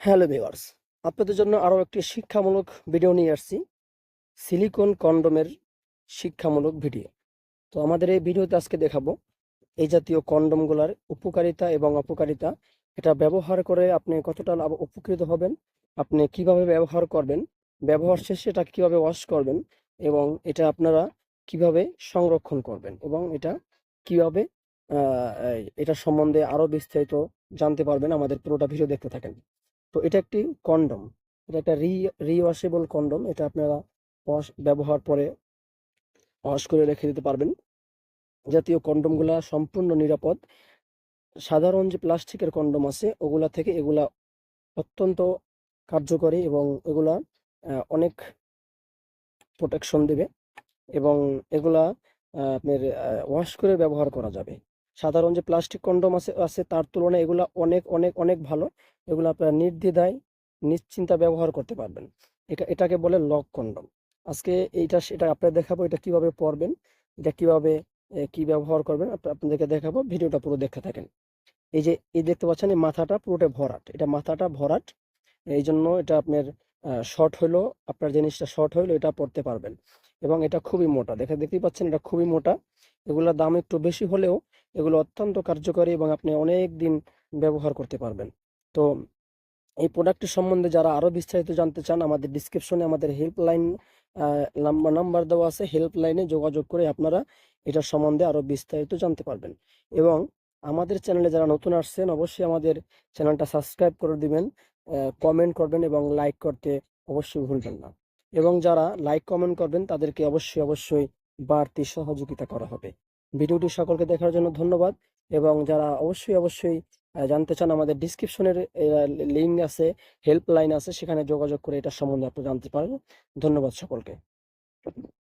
Hello viewers আপনাদের জন্য আরও একটি শিক্ষামূলক ভিডিও নিয়ে আসছি। সিলিকন কন্ডোমের শিক্ষামূলক ভিডিও তো আমাদের এই ভিডিওতে আজকে দেখাবো এই জাতীয় কন্ডোমগুলার উপকারিতা এবং অপকারিতা। এটা ব্যবহার করে আপনি কতটা লাভ, উপকৃত হবেন, আপনি কীভাবে ব্যবহার করবেন, ব্যবহার শেষে এটা কীভাবে ওয়াশ করবেন এবং এটা আপনারা কীভাবে সংরক্ষণ করবেন এবং এটা কীভাবে এটা সম্বন্ধে আরও বিস্তারিত জানতে পারবেন। আমাদের পুরোটা ভিডিও দেখতে থাকেন। তো এটা একটি কন্ডম। এটা একটা রি, রিওয়াশেবল কন্ডম। এটা আপনারা ওয়াশ, ব্যবহার পরে ওয়াশ করে রেখে দিতে পারবেন। জাতীয় কন্ডমগুলা সম্পূর্ণ নিরাপদ। সাধারণ যে প্লাস্টিকের কন্ডম আছে, ওগুলা থেকে এগুলা অত্যন্ত কার্যকরী এবং এগুলা অনেক প্রোটেকশন দেবে এবং এগুলা আপনার ওয়াশ করে ব্যবহার করা যাবে। সাধারণ যে প্লাস্টিক কন্ডম আছে আছে তার তুলনায় এগুলো অনেক অনেক অনেক ভালো। এগুলো আপনারা নির্দ্বিধায়, নিশ্চিন্তা ব্যবহার করতে পারবেন। এটা, এটাকে বলে লক কন্ডম। আজকে এইটা, সেটা আপনাদের দেখাবো এটা কীভাবে পরবেন, এটা কীভাবে কি ব্যবহার করবেন আপনাদেরকে দেখাবো। ভিডিওটা পুরো দেখতে থাকেন। এই যে, এই দেখতে পাচ্ছেন এই মাথাটা পুরোটা ভরাট। এটা মাথাটা ভরাট। এই জন্য এটা আপনার শর্ট হলো আপনার জিনিসটা শর্ট হইল, এটা পড়তে পারবেন। এবং এটা খুবই মোটা। দেখে, দেখতেই পাচ্ছেন এটা খুবই মোটা। এগুলোর দাম একটু বেশি হলেও এগুলো অত্যন্ত কার্যকরী এবং আপনি অনেক দিন ব্যবহার করতে পারবেন। তো এই প্রোডাক্টটি সম্বন্ধে যারা আরও বিস্তারিত জানতে চান, আমাদের ডিসক্রিপশনে আমাদের হেল্পলাইন নাম্বার দেওয়া আছে। হেল্পলাইনে যোগাযোগ করে আপনারা এটার সম্বন্ধে আরও বিস্তারিত জানতে পারবেন। এবং আমাদের চ্যানেলে যারা নতুন আসছেন, অবশ্যই আমাদের চ্যানেলটা সাবস্ক্রাইব করে দিবেন কমেন্ট করবেন এবং লাইক করতে অবশ্যই ভুলবেন না। এবং যারা লাইক কমেন্ট করবেন, তাদেরকে অবশ্যই অবশ্যই বাড়তি সহযোগিতা করা হবে। ভিডিওটি সকলকে দেখার জন্য ধন্যবাদ এবং যারা অবশ্যই অবশ্যই জানতে চান আমাদের ডিসক্রিপশনের লিঙ্ক আছে হেল্পলাইন আছে, সেখানে যোগাযোগ করে এটা সম্বন্ধে আপনি জানতে পারেন ধন্যবাদ সকলকে।